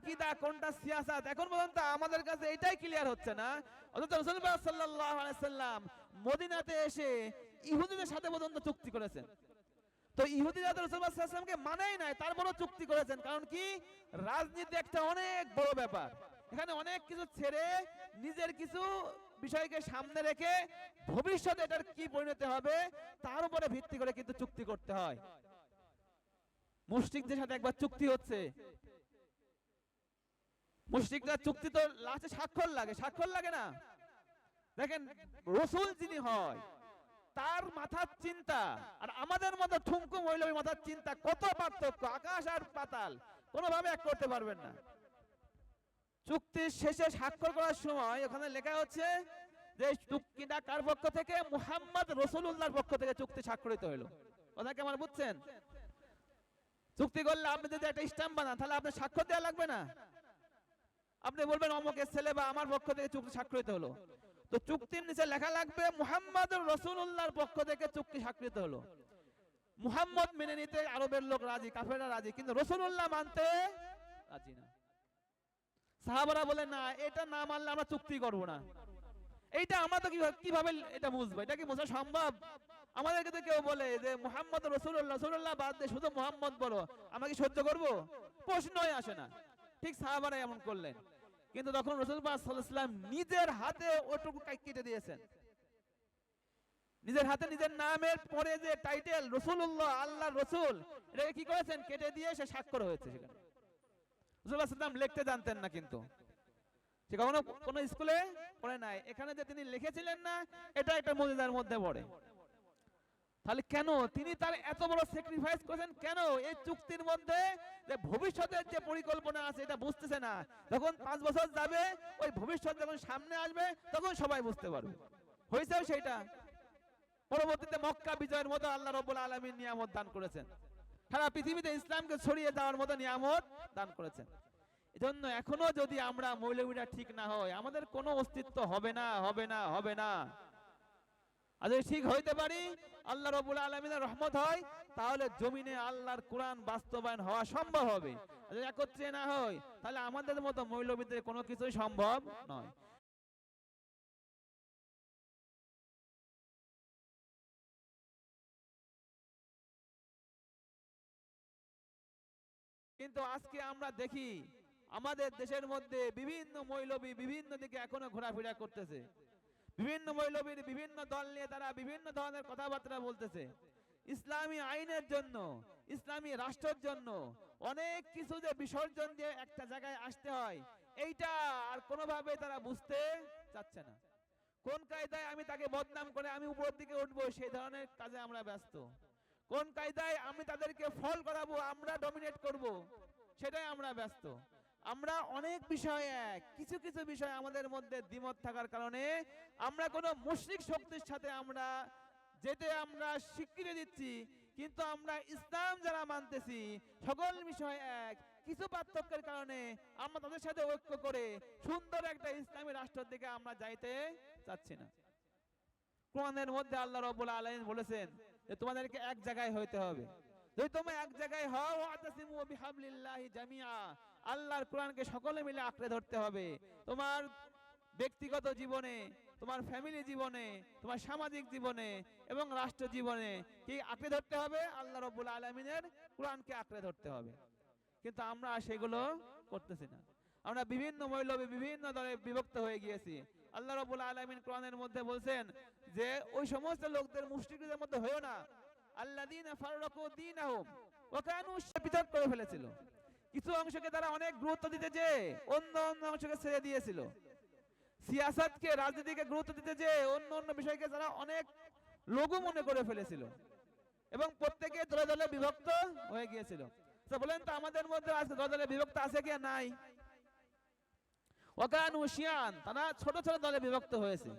আকিদা কোনটা সিয়াসাত? এখন পর্যন্ত আমাদের কাছে এটাই ক্লিয়ার হচ্ছে না। অথচ রাসূলুল্লাহ সাল্লাল্লাহু আলাইহি সাল্লাম মদিনাতে এসে ইহুদিদের সাথে পর্যন্ত চুক্তি করেছেন। তো ইহুদিরা তো আলাইহি সাল্লামকে মানেই নাই, তারপরও চুক্তি করেছেন। কারণ কি? রাজনীতি একটা অনেক বড় ব্যাপার। এখানে অনেক কিছু ছেড়ে নিজের কিছু বিষয়কে সামনে রেখে ভবিষ্যতে এটার কি পরিণতি হবে, তার উপরে ভিত্তি করে কিন্তু চুক্তি করতে হয়। মুশরিকদের সাথে একবার চুক্তি হচ্ছে। মুশরিকরা চুক্তি তো লাস্টে স্বাক্ষর লাগে স্বাক্ষর লাগে না। দেখেন, রসুল যিনি হয়, তার মাথার চিন্তা, আর আমাদের মতো ঠুমকু মহিলার মাথার চিন্তা কত পার্থক্য? আকাশ আর পাতাল, কোনোভাবে এক করতে পারবেন না। চুক্তির শেষে স্বাক্ষর করার সময় ওখানে লেখা হচ্ছে যে, চুক্তিটা কার পক্ষ থেকে? মুহাম্মদ রসুল্লাহর পক্ষ থেকে চুক্তি স্বাক্ষরিত হলো কথা কি আমার বুঝছেন? চুক্তি করলে আপনি যদি একটা স্ট্যাম্প বানান, তাহলে আপনার স্বাক্ষর দেওয়া লাগবে না? আপনি বলবেন, অমকের ছেলে বা আমার পক্ষ থেকে চুক্তি স্বাক্ষরিত হলো। তো চুক্তির নিচে লেখা লাগবে মুহাম্মদ রসুল্লাহর পক্ষ থেকে চুক্তি স্বাক্ষরিত হলো। মুহাম্মদ মেনে নিতে আরবের লোক রাজি, কাফেররা রাজি, কিন্তু রসুল্লাহ মানতে রাজি না। সাহাবারা বলে, না, এটা না মানলে আমরা চুক্তি করব না। এইটা আমরা তো কীভাবে এটা বুঝব? এটা কি বোঝা সম্ভব? আমাদেরকে তো কেউ বলে যে মোহাম্মদ রসুল্লাহ রসুল্লাহ বাদ দিয়ে শুধু মোহাম্মদ বলো। আমরা কি সহ্য করব? প্রশ্নই আসে না। ঠিক সাহাবারা এমন করলেন। কিন্তু তখন সাল্লাম নিজের হাতে ওটুকু কেটে দিয়েছেন। নিজের হাতে নিজের নামের পরে যে টাইটেল রসুল্লাহ আল্লাহ রসুল, এটাকে কি করেছেন? কেটে দিয়ে সে স্বাক্ষর হয়েছে সেখানে। রসুল্লাহ সাল্লাম লিখতে জানতেন না কিন্তু। সে কখনো কোন স্কুলে পড়ে নাই। এখানে যে তিনি লিখেছিলেন না, এটা একটা মজিদার মধ্যে পড়ে। তাহলে কেন? তিনি তার এত বড় স্যাক্রিফাইস করেছেন কেন? এই চুক্তির মধ্যে যে ভবিষ্যতের যে পরিকল্পনা আছে, এটা বুঝতেছে না। যখন পাঁচ বছর যাবে, ওই ভবিষ্যৎ যখন সামনে আসবে, তখন সবাই বুঝতে পারবে। হয়েছেও সেটা পরবর্তীতে মক্কা বিজয়ের মতো আল্লাহ রব্বুল আলমীর নিয়ামত দান করেছেন। সারা পৃথিবীতে ইসলামকে ছড়িয়ে দেওয়ার মতো নিয়ামত দান করেছেন। এজন্য এখনও যদি আমরা মৌলবীরা ঠিক না হয়, আমাদের কোনো অস্তিত্ব হবে না হবে না হবে না। আর যদি ঠিক হইতে পারি, আল্লাহ রবুল আলমিনের রহমত হয়, তাহলে জমিনে আল্লাহর কোরআন বাস্তবায়ন হওয়া সম্ভব হবে। একত্রে না হয়, তাহলে আমাদের মতো মৌলবীদের কোনো কিছুই সম্ভব নয়। কিন্তু আজকে আমরা দেখি, আমাদের দেশের মধ্যে বিভিন্ন মৌলবী বিভিন্ন দিকে এখনও ঘোরাফেরা করতেছে। বিভিন্ন মৌলবীর বিভিন্ন দল নিয়ে তারা বিভিন্ন ধরনের কথাবার্তা বলতেছে। ইসলামী আইনের জন্য, ইসলামী রাষ্ট্রের জন্য অনেক কিছু যে বিসর্জন দিয়ে একটা জায়গায় আসতে হয়, এইটা আর কোনোভাবে তারা বুঝতে চাচ্ছে না। কোন কায়দায় আমি তাকে বদনাম করে আমি উপর দিকে উঠবো, সেই ধরনের কাজে আমরা ব্যস্ত। কোন কায়দায় আমি তাদেরকে ফল করাবো, আমরা ডমিনেট করব, সেটাই আমরা ব্যস্ত। আমরা অনেক বিষয়ে এক, কিছু কিছু বিষয় আমাদের মধ্যে দ্বিমত থাকার কারণে আমরা কোনো মুশরিক শক্তির সাথে আমরা যেতে আমরা স্বীকৃতি দিচ্ছি, কিন্তু আমরা ইসলাম যারা মানতেছি, সকল বিষয় এক, কিছু পার্থক্যের কারণে আমরা তাদের সাথে ঐক্য করে সুন্দর একটা ইসলামী রাষ্ট্রের দিকে আমরা যাইতে চাচ্ছি না। কোরআনের মধ্যে আল্লাহ রাব্বুল আলামিন বলেছেন যে, তোমাদেরকে এক জায়গায় হইতে হবে। যদি তোমরা এক জায়গায় হও ওয়াতাসিমু বিহাবলিল্লাহি জামিআ। আল্লাহর কোরআনকে সকলে মিলে আঁকড়ে ধরতে হবে। তোমার ব্যক্তিগত জীবনে, তোমার ফ্যামিলি জীবনে, তোমার সামাজিক জীবনে এবং রাষ্ট্র জীবনে কি আঁকড়ে ধরতে হবে? আল্লাহ রাব্বুল আলামিনের কোরআনকে আঁকড়ে ধরতে হবে। কিন্তু আমরা সেগুলো করতেছি না। আমরা বিভিন্ন মৌলবী, বিভিন্ন দলে বিভক্ত হয়ে গিয়েছি। আল্লাহ রাব্বুল আলামিন কোরআনের মধ্যে বলছেন যে, ওই সমস্ত লোকদের, মুশরিকদের মধ্যে হয়েও না। আল্লাযীনা ফাররাকু দীনাহুম, ওয়া কানু পৃথক করে ফেলেছিল। কিছু অংশকে তারা অনেক গুরুত্ব দিতে যে অন্য অন্য অংশকে ছেড়ে দিয়েছিল। সিয়াসাতকে, রাজনীতিকে গুরুত্ব দিতে যে অন্য অন্য বিষয়কে তারা অনেক লঘু মনে করে ফেলেছিল এবং প্রত্যেকে দলে দলে বিভক্ত হয়ে গিয়েছিল। বলেন তো আমাদের মধ্যে আজকে দলে দলে বিভক্ত আছে কি নাই? ওকান উশিয়ান তারা ছোট ছোট দলে বিভক্ত হয়েছে।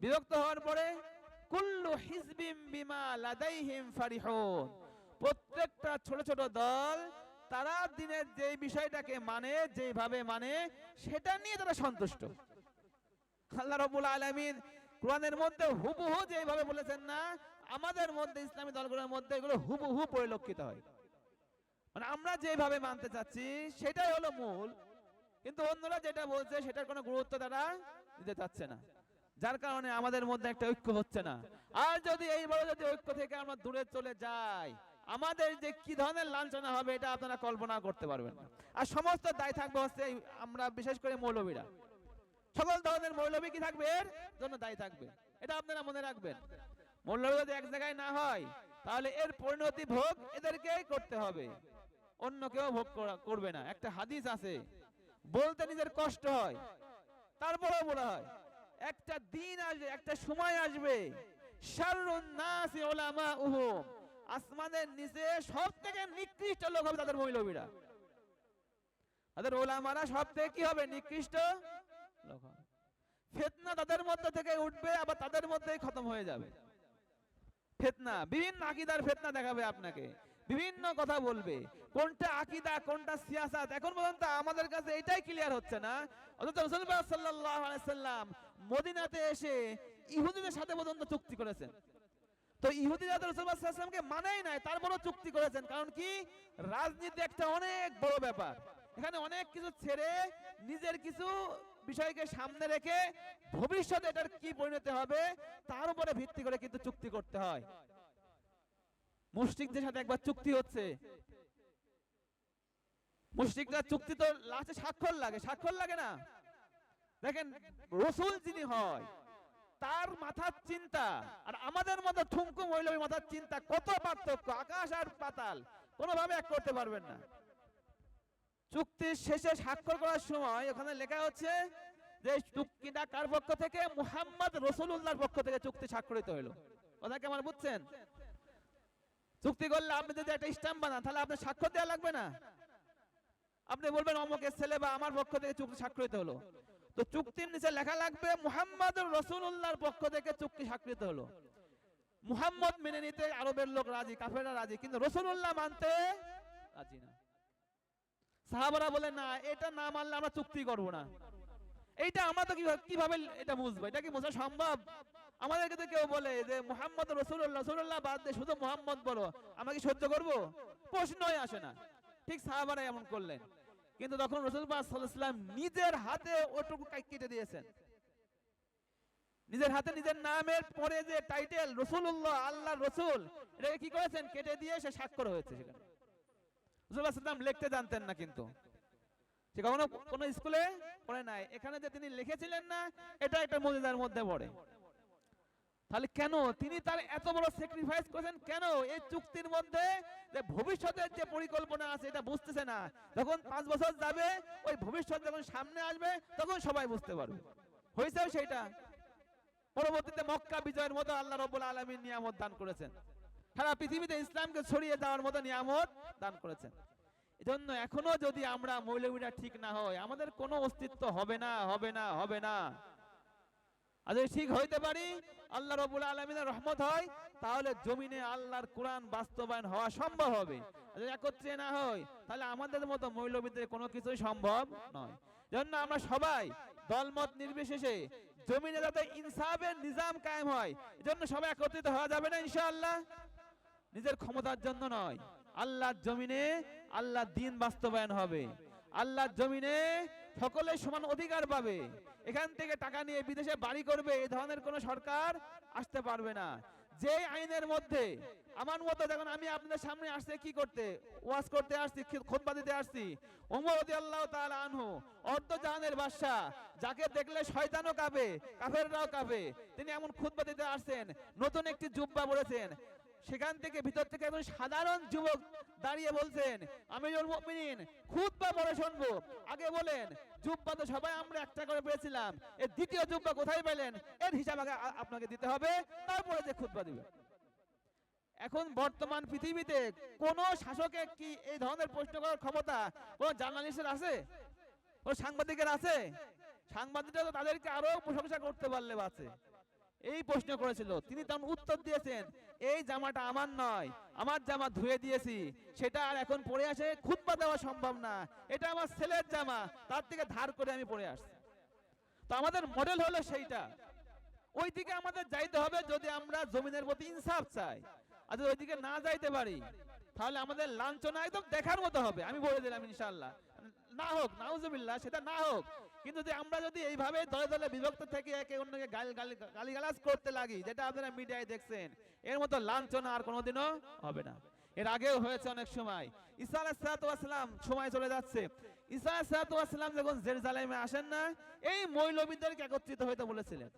বিভক্ত হওয়ার পরে, কুল্লু হিজবিম বিমা লাদাইহিম ফারিহুন। প্রত্যেকটা ছোট ছোট দল তারা দিনের যেই বিষয়টাকে মানে যেইভাবে মানে সেটা নিয়ে তারা সন্তুষ্ট। আল্লাহ রাব্বুল আলামিন কোরআনের মধ্যে হুবহু যেভাবে বলেছেন না, আমাদের মধ্যে, ইসলামী দলগুলোর মধ্যে এগুলো হুবহু পরিলক্ষিত হয়। মানে আমরা যেভাবে মানতে চাচ্ছি, সেটাই হলো মূল। কিন্তু অন্যরা যেটা বলছে, সেটার কোনো গুরুত্ব তারা দিতে চাচ্ছে না। যার কারণে আমাদের মধ্যে একটা ঐক্য হচ্ছে না। আর যদি এইভাবে যদি ঐক্য থেকে আমরা দূরে চলে যাই আমাদের যে কি ধরনের লাঞ্ছনা হবে এটা আপনারা কল্পনা করতে পারবেন না। আর সমস্ত দায় থাকবে হচ্ছে আমরা বিশেষ করে মৌলবীরা। সকল ধরনের মৌলবী কি থাকবে? এর জন্য দায়ী থাকবে। এটা আপনারা মনে রাখবেন। মৌলবী যদি এক জায়গায় না হয়, তাহলে এর পরিণতি ভোগ এদেরকেই করতে হবে। অন্য কেউ ভোগ করবে না। একটা হাদিস আছে, বলতে নিজের কষ্ট হয়, তারপরেও বলা হয়, একটা দিন আসবে, একটা সময় আসবে, শাররুন নাসি উলামাউহুম। আসমানের নিচে সব থেকে নিকৃষ্ট লোক হবে তাদের মৌলবীরা। তাদের ওলামারা সব থেকে কি হবে? নিকৃষ্ট লোক ফেতনা তাদের মধ্যে থেকে উঠবে, আবার তাদের মধ্যেই খতম হয়ে যাবে। ফেতনা, বিভিন্ন আকিদার ফেতনা দেখাবে আপনাকে। বিভিন্ন কথা বলবে। কোনটা আকিদা, কোনটা সিয়াসাত, এখন পর্যন্ত আমাদের কাছে এটাই ক্লিয়ার হচ্ছে না। অথচ রাসূলুল্লাহ সাল্লাল্লাহু আলাইহি সাল্লাম মদিনাতে এসে ইহুদিদের সাথে পর্যন্ত চুক্তি করেছেন। তো আলাইহি সাল্লামকে মানেই নাই তারপরও চুক্তি করেছেন। কারণ কি? রাজনীতি একটা অনেক বড় ব্যাপার। এখানে অনেক কিছু ছেড়ে নিজের কিছু বিষয়কে সামনে রেখে ভবিষ্যতে এটার কি পরিণতি হবে, তার উপরে ভিত্তি করে কিন্তু চুক্তি করতে হয়। মুশরিকদের সাথে একবার চুক্তি হচ্ছে। মুশরিকরা চুক্তি তো লাস্টে স্বাক্ষর লাগে। স্বাক্ষর লাগে না। দেখেন, রসুল যিনি হয় তার মাথার চিন্তা। আর আমাদের মতো ঠুমকু মহিলার মাথার চিন্তা কত পার্থক্য? আকাশ আর পাতাল, কোনোভাবে এক করতে পারবেন না। চুক্তির শেষে স্বাক্ষর করার সময় ওখানে লেখা হচ্ছে যে চুক্তিটা কার পক্ষ থেকে? মুহাম্মদ রসুল্লাহর পক্ষ থেকে চুক্তি স্বাক্ষরিত হলো কথা কি আমার বুঝছেন? চুক্তি করলে আপনি যদি একটা স্ট্যাম্প বানান, তাহলে আপনার স্বাক্ষর দেওয়া লাগবে না। আপনি বলবেন, অমুকের ছেলে বা আমার পক্ষ থেকে চুক্তি স্বাক্ষরিত হলো। তো চুক্তির নিচে লেখা লাগবে মুহাম্মদ রসুল্লাহর পক্ষ থেকে চুক্তি স্বাক্ষরিত হলো। মুহাম্মদ মেনে নিতে আরবের লোক রাজি, কাফেররা রাজি, কিন্তু রসুল্লাহ মানতে রাজি না। সাহাবারা বলে, না, এটা না মানলে আমরা চুক্তি করব না। এইটা আমরা তো কীভাবে এটা বুঝব? এটা কি বোঝা সম্ভব? আমাদেরকে তো কেউ বলে যে, মোহাম্মদ রসুল্লাহ রসুল্লাহ বাদ দিয়ে শুধু মোহাম্মদ বলো, আমরা কি সহ্য করব? প্রশ্নই আসে না। ঠিক সাহাবারা এমন করলেন। কিন্তু তখন রসুল্লাহ নিজের হাতে ওটুকু কেটে দিয়েছেন। নিজের হাতে নিজের নামের পরে যে টাইটেল রসুল্লাহ আল্লাহ রসুল, এটাকে কি করেছেন? কেটে দিয়ে সে স্বাক্ষর হয়েছে সেখানে। রসুল্লাহ সাল্লাম লিখতে জানতেন না কিন্তু। সে কখনো কোন স্কুলে পড়ে নাই। এখানে যে তিনি লিখেছিলেন না, এটা একটা মজিদার মধ্যে পড়ে। তাহলে কেন? তিনি তার এত বড় স্যাক্রিফাইস করেছেন কেন? এই চুক্তির মধ্যে যে ভবিষ্যতের যে পরিকল্পনা আছে, এটা বুঝতেছে না। যখন পাঁচ বছর যাবে, ওই ভবিষ্যৎ যখন সামনে আসবে, তখন সবাই বুঝতে পারবে। হয়েছেও সেটা পরবর্তীতে মক্কা বিজয়ের মতো আল্লাহ রব্বুল আলমীর নিয়ামত দান করেছেন। সারা পৃথিবীতে ইসলামকে ছড়িয়ে দেওয়ার মতো নিয়ামত দান করেছেন। এজন্য এখনও যদি আমরা মৌলবীরা ঠিক না হয়, আমাদের কোনো অস্তিত্ব হবে না হবে না হবে না। আর যদি ঠিক হইতে পারি, আল্লাহ রবুল আলমিনের রহমত হয়, তাহলে জমিনে আল্লাহর কোরআন বাস্তবায়ন হওয়া সম্ভব হবে। একত্রে না হয়, তাহলে আমাদের মতো মৌলবীদের কোনো কিছুই সম্ভব নয়। জন্য আমরা সবাই দলমত নির্বিশেষে জমিনে যাতে ইনসাফের নিজাম কায়েম হয়, এজন্য সবাই একত্রিত হওয়া যাবে না ইনশাআল্লাহ। নিজের ক্ষমতার জন্য নয়, আল্লাহর জমিনে আল্লাহ দিন বাস্তবায়ন হবে। আল্লাহর জমিনে সকলে সমান অধিকার পাবে। এখান থেকে টাকা নিয়ে বিদেশে বাড়ি করবে, এই ধরনের কোনো সরকার আসতে পারবে না। যে আইনের মধ্যে, আমার মতো দেখুন আমি আপনাদের সামনে আসছে, কি করতে? ওয়াজ করতে আসছি খোদবা দিতে আসছি। ওমর রাদিয়াল্লাহু তাআলা আনহু অর্ধ জাহানের বাদশা যাকে দেখলে শয়তানও কাঁপে, কাফেররাও কাঁপে, তিনি এমন খুতবা দিতে আসছেন, নতুন একটি জুব্বা পড়েছেন সেখান থেকে ভিতর থেকে একজন সাধারণ যুবক দাঁড়িয়ে বলছেন আমি মুমিনিন খুতবা পড়ে শুনব। আগে বলেন, জুব্বা তো সবাই আমরা একটা করে পেয়েছিলাম। এর দ্বিতীয় জুব্বা কোথায় পেলেন? এর হিসাব আগে আপনাকে দিতে হবে। তারপরে যে খুতবা দিবে। এখন বর্তমান পৃথিবীতে কোন শাসকের কি এই ধরনের প্রশ্ন করার ক্ষমতা কোন জার্নালিস্টের আছে? কোন সাংবাদিকের আছে? সাংবাদিকরা তাদেরকে আরও প্রশংসা করতে পারলে আছে এই প্রশ্ন করেছিল। তিনি তখন উত্তর দিয়েছেন, এই জামাটা আমার নয়, আমার জামা ধুয়ে দিয়েছি। সেটা আর এখন পরে আসে, খুতবা দেওয়া সম্ভব না। এটা আমার ছেলের জামা, তার থেকে ধার করে আমি পরে আসছি। তো আমাদের মডেল হলো সেইটা। ওই দিকে আমাদের যাইতে হবে যদি আমরা জমিনের প্রতি ইনসাফ চাই। আর যদি ওইদিকে না যাইতে পারি, তাহলে আমাদের লাঞ্ছনা একদম দেখার মতো হবে। আমি বলে দিলাম ইনশাল্লাহ না হোক, নাউজুবিল্লাহ, সেটা না হোক। কিন্তু যদি আমরা যদি এইভাবে দলে দলে বিভক্ত থেকে একে অন্যকে গালি গালি গালিগালাজ করতে লাগি, যেটা আপনারা মিডিয়ায় দেখছেন, এর মতো লাঞ্ছনা আর কোনোদিনও হবে না। এর আগেও হয়েছে অনেক সময়। ঈসা আলাইহিসসালাম সময় চলে যাচ্ছে। ঈসা আলাইহিসসালাম যখন জেরুজালেমে আসেন না, এই মৌলবীদেরকে একত্রিত হইতে বলেছিলেন।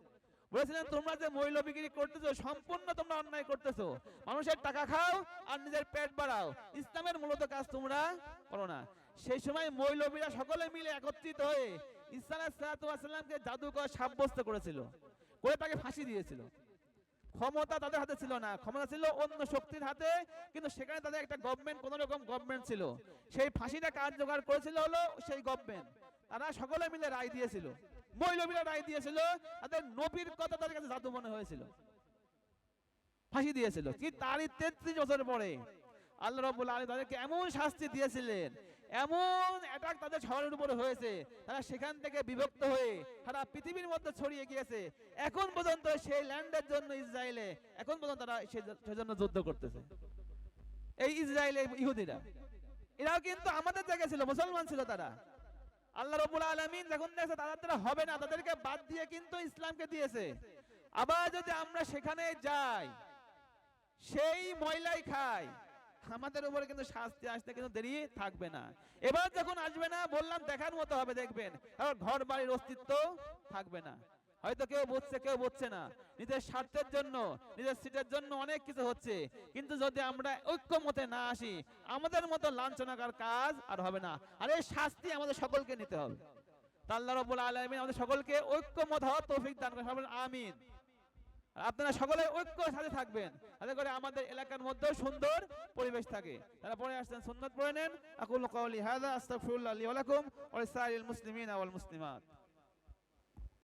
বলেছিলেন, তোমরা যে মৌলবিগিরি করতেছো, সম্পূর্ণ তোমরা অন্যায় করতেছো। মানুষের টাকা খাও আর নিজের পেট বাড়াও। ইসলামের মূলত কাজ তোমরা করো না। সেই সময় মৌলবীরা সকলে মিলে একত্রিত হয়ে ইসলামকে জাদুকর সাব্যস্ত করেছিল, করে তাকে ফাঁসি দিয়েছিল। ক্ষমতা তাদের হাতে ছিল না, ক্ষমতা ছিল অন্য শক্তির হাতে, কিন্তু সেখানে তাদের একটা গভর্নমেন্ট কোন রকম গভর্নমেন্ট ছিল। সেই ফাঁসিটা করেছিল হলো সেই গভর্নমেন্ট তারা সকলে মিলে রায় দিয়েছিল, মৌলবীরা রায় দিয়েছিল, তাদের নবীর কথা তাদের কাছে জাদু মনে হয়েছিল। ফাঁসি দিয়েছিল কি তারই তেত্রিশ বছর পরে আল্লাহ রব্বুল আলী তাদেরকে এমন শাস্তি দিয়েছিলেন এমন অ্যাটাক তাদের শহরের উপরে হয়েছে। তারা সেখান থেকে বিভক্ত হয়ে সারা পৃথিবীর মধ্যে ছড়িয়ে গিয়েছে। এখন পর্যন্ত সেই ল্যান্ডের জন্য ইসরায়েলে, এখন পর্যন্ত তারা সে- সেজন্য যুদ্ধ করতেছে। এই ইসরায়েলে ইহুদিরা, এরাও কিন্তু আমাদের জায়গায় ছিল, মুসলমান ছিল তারা। আল্লাহ রবুল আলমিন যখন দেখছে তাদের দ্বারা হবে না, তাদেরকে বাদ দিয়ে কিন্তু ইসলামকে দিয়েছে। আবার যদি আমরা সেখানে যাই, সেই ময়লাই খাই আমাদের উপরে কিন্তু শাস্তি আসতে কিন্তু দেরি থাকবে না। এবার যখন আসবে না, বললাম দেখার মতো হবে, দেখবেন। কারণ ঘর বাড়ির অস্তিত্ব থাকবে না। হয়তো কেউ বুঝছে কেউ বুঝছে না। নিজের স্বার্থের জন্য, নিজের সিটের জন্য অনেক কিছু হচ্ছে। কিন্তু যদি আমরা ঐক্যমতে না আসি, আমাদের মতো লাঞ্ছনাকার কাজ আর হবে না। আর এই শাস্তি আমাদের সকলকে নিতে হবে। তা আল্লাহ রব্বুল আলামিন আমাদের সকলকে ঐক্যমত হওয়ার তৌফিক দান করে আমিন। আপনারা সকলে ঐক্য সাথে থাকবেন। তাতে করে আমাদের এলাকার মধ্যেও সুন্দর পরিবেশ থাকে। তারা পরে আসছেন সুন্নত পড়ে নেন। আকুল কওলি হাযা আস্তাগফিরুল্লাহ লি ওয়া লাকুম ওয়া লিসাইরিল মুসলিমিনা ওয়াল মুসলিমাত।